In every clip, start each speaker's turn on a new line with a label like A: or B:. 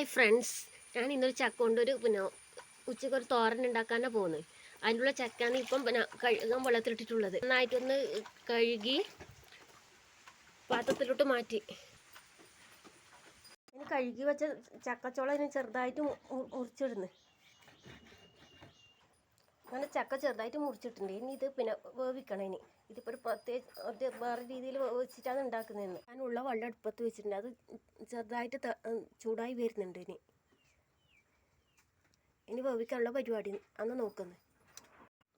A: Hi friends ഞാൻ ഇന്നൊരു ചക്ക കൊണ്ടൊരു പിന്നെ ഉച്ചയ്ക്ക് ഒരു തോരൻ ഉണ്ടാക്കാനാണ് പോകുന്നത് അതിനുള്ള ചക്കയാണ് ഇപ്പം പിന്നെ കഴുകാൻ വെള്ളത്തിലിട്ടിട്ടുള്ളത്. നന്നായിട്ടൊന്ന് കഴുകി പാത്രത്തിലോട്ട് മാറ്റി. ഇനി കഴുകി വെച്ച ചക്കച്ചോളം ഇനി ചെറുതായിട്ട് മുറിച്ചിടുന്നു അങ്ങനെ ചക്ക ചെറുതായിട്ട് മുറിച്ചിട്ടുണ്ട്. ഇനി ഇത് പിന്നെ വേവിക്കണം ഇനി. ഇതിപ്പോൾ ഒരു പ്രത്യേക വേറെ രീതിയിൽ വേവിച്ചിട്ടാണ് ഉണ്ടാക്കുന്നതെന്ന്. ഞാനുള്ള വെള്ളം അടുപ്പത്ത് വെച്ചിട്ടുണ്ട്. അത് ചെറുതായിട്ട് ചൂടായി വരുന്നുണ്ട് ഇനി. ഇനി വേവിക്കാനുള്ള പരിപാടി അന്ന് നോക്കുന്നത്.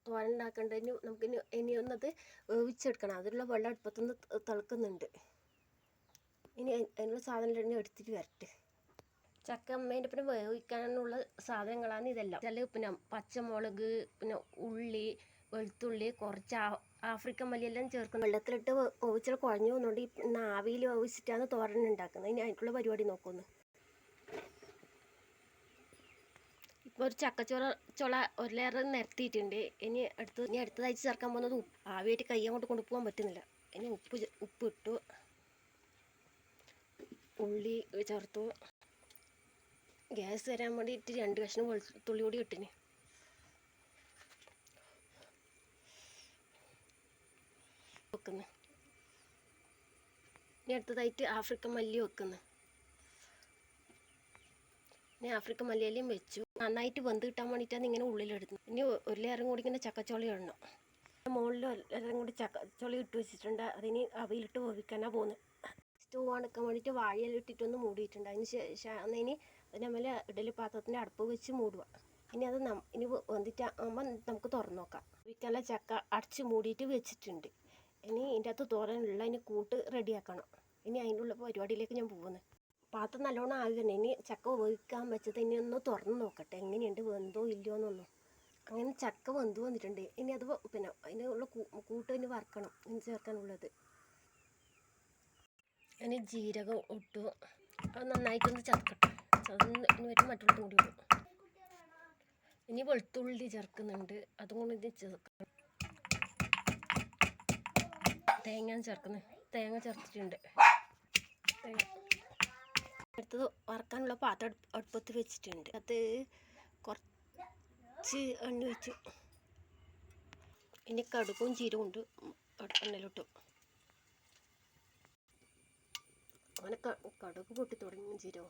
A: തോരൻ ഉണ്ടാക്കേണ്ടതിന് നമുക്ക് ഇനി ഇനി ഒന്നത് വേവിച്ചെടുക്കണം. അതിലുള്ള വെള്ളം അടുപ്പത്തുനിന്ന് തിളക്കുന്നുണ്ട്. ഇനി അതി- അതിനുള്ള സാധനം എടുത്തിട്ട് വരട്ടെ. ചക്ക അമ്മേന്റെ പിന്നെ വേവിക്കാനുള്ള സാധനങ്ങളാണ് ഇതെല്ലാം. ചില പിന്നെ പച്ചമുളക് പിന്നെ ഉള്ളി വെളുത്തുള്ളി കുറച്ച് ആഫ്രിക്കൻ മല്ലിയെല്ലാം ചേർക്കുന്നു വെള്ളത്തിലിട്ട് വേവിച്ചാൽ കുഴഞ്ഞു പോകുന്നുണ്ട് ഈ ആവിയിൽ വേവിച്ചിട്ടാണ് തോരൻ ഉണ്ടാക്കുന്നത്. ഇനി അതിനുള്ള പരിപാടി നോക്കുന്നു. ഇപ്പോൾ ഒരു ചക്കച്ചോള ചുള ഒരു ലെയർ നിരത്തിയിട്ടുണ്ട്. ഇനി അടുത്ത് ഇനി അടുത്തതായിട്ട് ചേർക്കാൻ പോകുന്നത് ഉപ്പ്. ആവിയായിട്ട് കൈ അങ്ങോട്ട് കൊണ്ടുപോകാൻ പറ്റുന്നില്ല. ഇനി ഉപ്പ് ഉപ്പ് ഇട്ടു. ഉള്ളി ചേർത്തു. ഗ്യാസ് തരാൻ വേണ്ടിയിട്ട് രണ്ട് കഷ്ണം വെളുത്തുള്ളി കൂടി ഇട്ടിന്. വെക്കുന്നു. ഇനി അടുത്തതായിട്ട് ആഫ്രിക്കൻ മല്ലി വെക്കുന്നു. ഇനി ആഫ്രിക്കൻ മല്ലിയിലയും വെച്ചു. നന്നായിട്ട് വെന്ത് കിട്ടാൻ വേണ്ടിയിട്ടാണ് ഇങ്ങനെ ഉള്ളിലെടുക്കുന്നത് ഇനി ഒരു ലേറും കൂടി ഇങ്ങനെ ചക്കച്ചോളി ഇടണം. മുകളിൽ എല്ലാം കൂടി ചക്കച്ചോളി ഇട്ട് വെച്ചിട്ടുണ്ട്. അതിന് അവയിലിട്ട് വേവിക്കാനാണ് പോകുന്നത് സ്റ്റൂ ഉണക്കാൻ വേണ്ടിയിട്ട് വാഴയെല്ലാം ഇട്ടിട്ടൊന്ന് മൂടിയിട്ടുണ്ട്. അതിന് ശേഷം അതിന് അതിന്റെ മേലെ ഇഡലി പാത്രത്തിന്റെ അടുപ്പ് വെച്ച് മൂടുക. ഇനി അത് ഇനി വന്നിട്ട് ആകുമ്പോൾ നമുക്ക് തുറന്ന് നോക്കാം. വിക്കല ചക്ക അടച്ച് മൂടിയിട്ട് വെച്ചിട്ടുണ്ട്. ഇനി ഇതിന്റെ അകത്ത് തോരനുള്ള അതിന് കൂട്ട് റെഡിയാക്കണം. ഇനി അതിനുള്ള പരിപാടിയിലേക്ക് ഞാൻ പോകുന്നത് പാത്രം നല്ലോണം ആകണം. ഇനി ചക്ക വേവിക്കാൻ വെച്ചത് ഇനി ഒന്ന് തുറന്ന് നോക്കട്ടെ. എങ്ങനെയുണ്ട്? വെന്തോ ഇല്ലയോ എന്നൊന്നും. അങ്ങനെ ചക്ക വെന്ത് വന്നിട്ടുണ്ട്. ഇനി അത് പിന്നെ അതിനുള്ള കൂട്ട് ഇനി വറക്കണം. ഇനി ചേർക്കാനുള്ളത്. ഇനി ജീരകം ഇട്ടു അത് നന്നായിട്ടൊന്ന് ചതക്കട്ടെ. ചതന്ന് ഇനി വരും മറ്റുള്ള കൂടി ഇടും. ഇനി വെളുത്തുള്ളി ചേർക്കുന്നുണ്ട്. അതും കൂടി ഇത് ചേർക്കണം. തേങ്ങ ചേർക്കുന്നത് തേങ്ങ ചേർത്തിട്ടുണ്ട്. അടുത്തത് വറക്കാനുള്ള പാത്രം അടുപ്പ് അടുപ്പത്ത് വെച്ചിട്ടുണ്ട്. അത് കുറച്ച് എണ്ണ വെച്ചു ഇനി കടുകും ജീരകം ഉണ്ട്. എണ്ണയിലിട്ടു അങ്ങനെ കടുക് പൊട്ടി തുടങ്ങിയും ജീരകം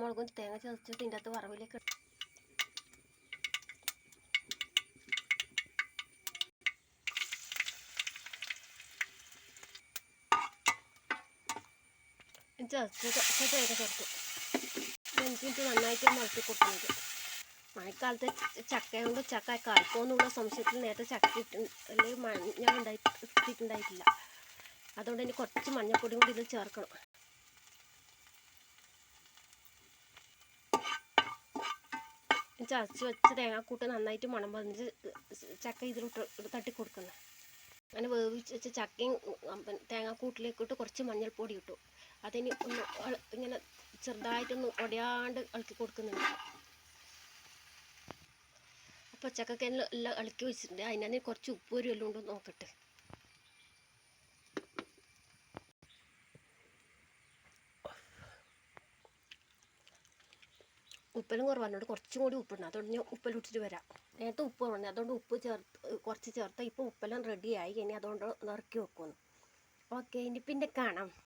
A: മുളകും തേങ്ങ ചതച്ചിട്ട് ഇതിന്റെ അകത്ത് വറവിലേക്ക് ചതച്ച് തേങ്ങ ചേർത്ത്. അഞ്ച് നന്നായിട്ട് മുളക്കി കൊടുക്കുന്നത് മഴക്കാലത്ത് ചക്ക കൊണ്ട് ചക്ക കറുപ്പോന്നുള്ള സംശയത്തിൽ നേരത്തെ ചക്ക ഇട്ട് അല്ലെങ്കിൽ മഞ്ഞ ഉണ്ടായി ഇട്ടിട്ടുണ്ടായിട്ടില്ല. അതുകൊണ്ട് ഇനി കുറച്ച് മഞ്ഞൾപ്പൊടിയും കൂടി ഇതിൽ ചേർക്കണം. ചതച്ച് വെച്ച തേങ്ങാക്കൂട്ട് നന്നായിട്ട് മണം വന്നിട്ട് ചക്ക ഇതിലോട്ട് തട്ടി കൊടുക്കണം. അങ്ങനെ വേവിച്ച് വെച്ച ചക്കയും തേങ്ങാക്കൂട്ടിലേക്ക് ഇട്ട് കുറച്ച് മഞ്ഞൾപ്പൊടി ഇട്ടു. അതിന് ഒന്ന് ഇങ്ങനെ ചെറുതായിട്ടൊന്ന് ഒടയാണ്ട് ഇളക്കി കൊടുക്കുന്നുണ്ട്. അപ്പോൾ എല്ലാം ഇളക്കി വെച്ചിട്ടുണ്ട്. അതിനകത്ത് കുറച്ച് ഉപ്പ് ഒരു എല്ലാം ഉണ്ടോ നോക്കട്ടെ. ഉപ്പെല്ലാം കുറവാണ്. കുറച്ചും കൂടി ഉപ്പിടണം അതുകൊണ്ട് ഞാൻ ഉപ്പെല്ലാം ഇട്ടിട്ട് വരാം. നേരത്തെ ഉപ്പ് കുറവുണ്ട് അതുകൊണ്ട് ഉപ്പ് ചേർത്ത് കുറച്ച് ചേർത്ത് ഇപ്പോൾ ഉപ്പെല്ലാം റെഡിയായി ഇനി അതുകൊണ്ട് നിറക്കി വെക്കുന്നു. ഓക്കെ ഇനി പിന്നെ കാണാം.